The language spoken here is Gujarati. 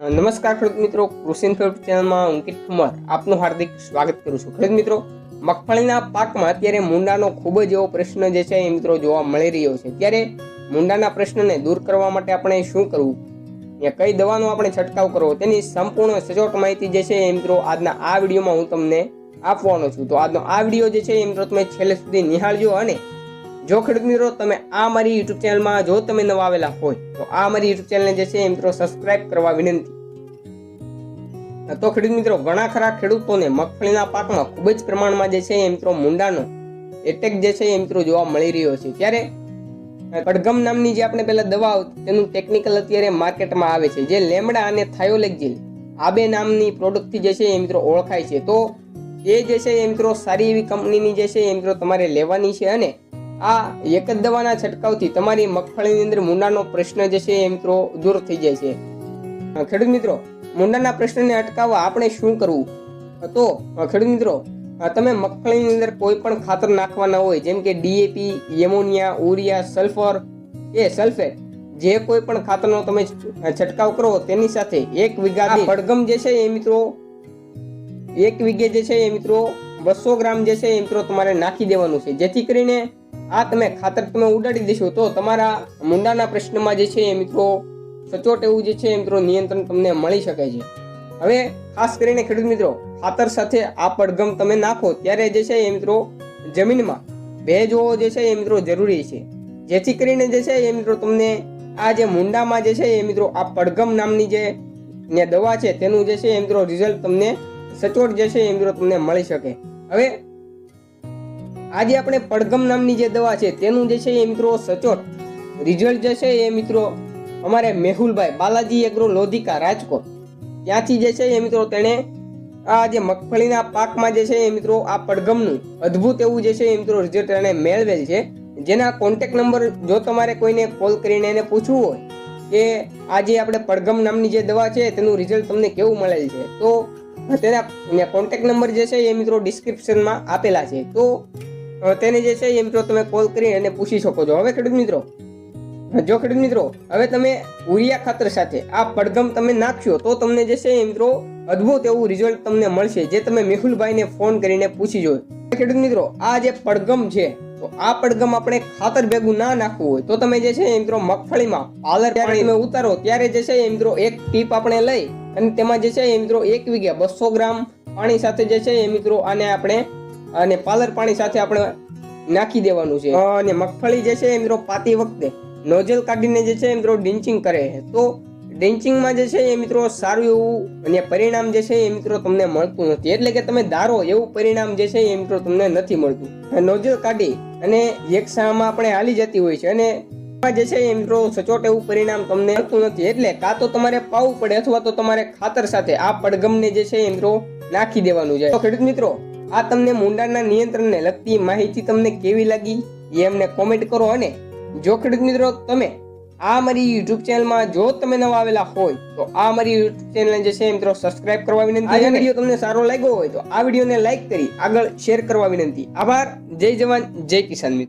નમસ્કાર ખેડૂત મિત્રો, કૃષિ ઇન્ફોર્મેશન ચેનલમાં અંકિત ઠુમર આપનું હાર્દિક સ્વાગત કરું છું. ખેડૂત મિત્રો, મગફળીના પાકમાં અત્યારે મુંડાનો ખૂબ જ એવો પ્રશ્ન જે છે એ મિત્રો જોવા મળી રહ્યો છે. ત્યારે મુંડાના પ્રશ્નને દૂર કરવા માટે આપણે શું કરવું? યા કઈ દવાનો આપણે છંટકાવ કરવો? તેની સંપૂર્ણ સચોટ માહિતી જે છે એ મિત્રો આજના આ વિડીયોમાં હું તમને આપવાનો છું. તો આજનો આ વીડિયો જે છે એ મિત્રો તમે છેલ્લે સુધી નિહાળજો અને જો ખેડૂત મિત્રો, તમે આ મારી યુટ્યુબ ચેનલમાં જો તમે નવા આવેલા હોય, તો આ મારી યુટ્યુબ ચેનલને જે છે એ મિત્રો સબસ્ક્રાઇબ કરવા વિનંતી. તો ખેડૂત મિત્રો, ઘણા ખરા ખેડૂતોને મગફળીના પાકમાં ખૂબ જ પ્રમાણમાં જે છે એ મિત્રો મુંડાનો એટેક જે છે એ મિત્રો જોવા મળી રહ્યો છે. ત્યારે કડગમ નામની જે આપણે પહેલાં દવા તેનું ટેકનિકલ અત્યારે માર્કેટમાં આવે છે. જે લેમડા અને થાયોલેક્ઝિલ, આ બે નામની પ્રોડક્ટથી જે છે એ મિત્રો ઓળખાય છે. તો એ જે છે એ મિત્રો સારી એવી કંપનીની જે છે એ મિત્રો તમારે લેવાની છે અને આ એક જ દવાના છંટકાવથી તમારી મગફળીની અંદર મુંડાનો પ્રશ્ન જે છે એ મિત્રો દૂર થઈ જાય છે. ખેડૂત મિત્રો મુંડાના પ્રશ્નને અટકાવવા આપણે શું કરવું? તો ખેડૂત મિત્રો તમે મગફળીની અંદર કોઈ પણ ખાતર નાખવાના હોય જેમ કે ડીએપી એમોનિયા ઉરિયા સલ્ફર એ સલ્ફેટ જે કોઈ પણ ખાતરનો તમે છંટકાવ કરો તેની સાથે એક વીઘા પડગમ જે છે એ મિત્રો એક વીઘે જે છે એ મિત્રો બસો ગ્રામ જે છે એ મિત્રો તમારે નાખી દેવાનું છે. જેથી કરીને આ તમે ખાતર તમે ઉડાડી દેશો તો તમારા મુંડાના પ્રશ્નમાં જે છે એ મિત્રો સચોટ એવું જે છે એ મિત્રો નિયંત્રણ તમને મળી શકે છે. હવે ખાસ કરીને ખેડૂત મિત્રો, ખાતર સાથે આ પડગમ તમે નાખો ત્યારે જે છે એ મિત્રો જમીનમાં ભેજ હોવો જે છે એ મિત્રો જરૂરી છે. જેથી કરીને જે છે એ મિત્રો તમને આ જે મુંડામાં જે છે એ મિત્રો આ પડગમ નામની જે ને દવા છે તેનું જે છે એ મિત્રો રિઝલ્ટ તમને સચોટ જે છે એ મિત્રો તમને મળી શકે. હવે આજે આપણે પડગમ નામની જે દવા છે, તેનું જે છે એ મિત્રો સચોટ રિઝલ્ટ જે છે એ મિત્રો અમારે મેહુલભાઈ બાલાજી એગ્રો લોધિકા રાજકોટ. ત્યાંથી જે છે એ મિત્રો તેણે આ જે મગફળીના પાકમાં જે છે એ મિત્રો આ પડગમનું અદ્ભુત એવું જે છે એ મિત્રો રિઝલ્ટ એણે મેળવેલ છે. જેના કોન્ટેક નંબર જો તમારે કોઈને કોલ કરીને એને પૂછવું હોય કે આ જે આપણે પડગમ નામની જે દવા છે, તેનું રિઝલ્ટ તમને કેવું મળેલ છે, તો તેના કોન્ટેક નંબર જે છે એ મિત્રો ડિસ્ક્રિપ્શનમાં આપેલા છે. તો તેને જે છે એ મિત્રો તમે કોલ કરી અને પૂછી શકો છો. હવે ખેડૂત મિત્રો જો ખેડૂત મિત્રો, હવે તમે ઉરિયા ખાતર સાથે આ પડગમ તમે નાખશો તો તમને જે છે એ મિત્રો અદ્ભુત એવું રિઝલ્ટ તમને મળશે જે તમે મેહુલભાઈને ફોન કરીને પૂછી જોયો ખેડૂત મિત્રો, આ જે પડગમ છે, તો આ પડગમ આપણે ખાતર ભેગું ના નાખવું હોય તો તમે જે છે એ મિત્રો મગફળીમાં પાલર પાણી તમે ઉતારો ત્યારે જે છે એ મિત્રો એક ટીપ આપણે લઈ અને તેમાં જે છે એ મિત્રો એક વીઘા બસો ગ્રામ પાણી સાથે જે છે એ મિત્રો આને આપણે અને પાલર પાણી સાથે આપણે નાખી દેવાનું છે. અને મગફળી જે છે એ મિત્રો પાતી વખતે નોઝલ કાઢીને જે છે એ મિત્રો ડિન્ચિંગ કરે છે. તો ડિન્ચિંગમાં જે છે એ મિત્રો સારું એવું અને પરિણામ જે છે એ મિત્રો તમને મળતું નથી. એટલે કે તમે ધારો એવું પરિણામ જે છે એ મિત્રો તમને નથી મળતું. નોઝલ કાઢી અને એક શામાં આપણે હાલી જતી હોય છે. અને જે છે એ મિત્રો સચોટ એવું પરિણામ તમને મળતું નથી. એટલે કાં તો તમારે પાવું પડે અથવા તો તમારે ખાતર સાથે આ પડગમને જે છે એ મિત્રો નાખી દેવાનું છે. ખેડૂત મિત્રો આ તમને મુંડાના નિયંત્રણને લગતી માહિતી તમને કેવી લાગી એ અમને કોમેન્ટ કરો અને જો ખેડૂત મિત્રો તમે આ મારી યુટ્યુબ ચેનલમાં જો તમે નવા આવેલા હોય તો આ મારી યુટ્યુબ ચેનલ જે છે મિત્રો સબસ્ક્રાઇબ કરવા વિનંતી આ વીડિયો તમને સારો લાગ્યો હોય તો આ વિડીયોને લાઈક કરી આગળ શેર કરવા વિનંતી. આભાર. જય જવાન. જય કિસાન મિત્રો.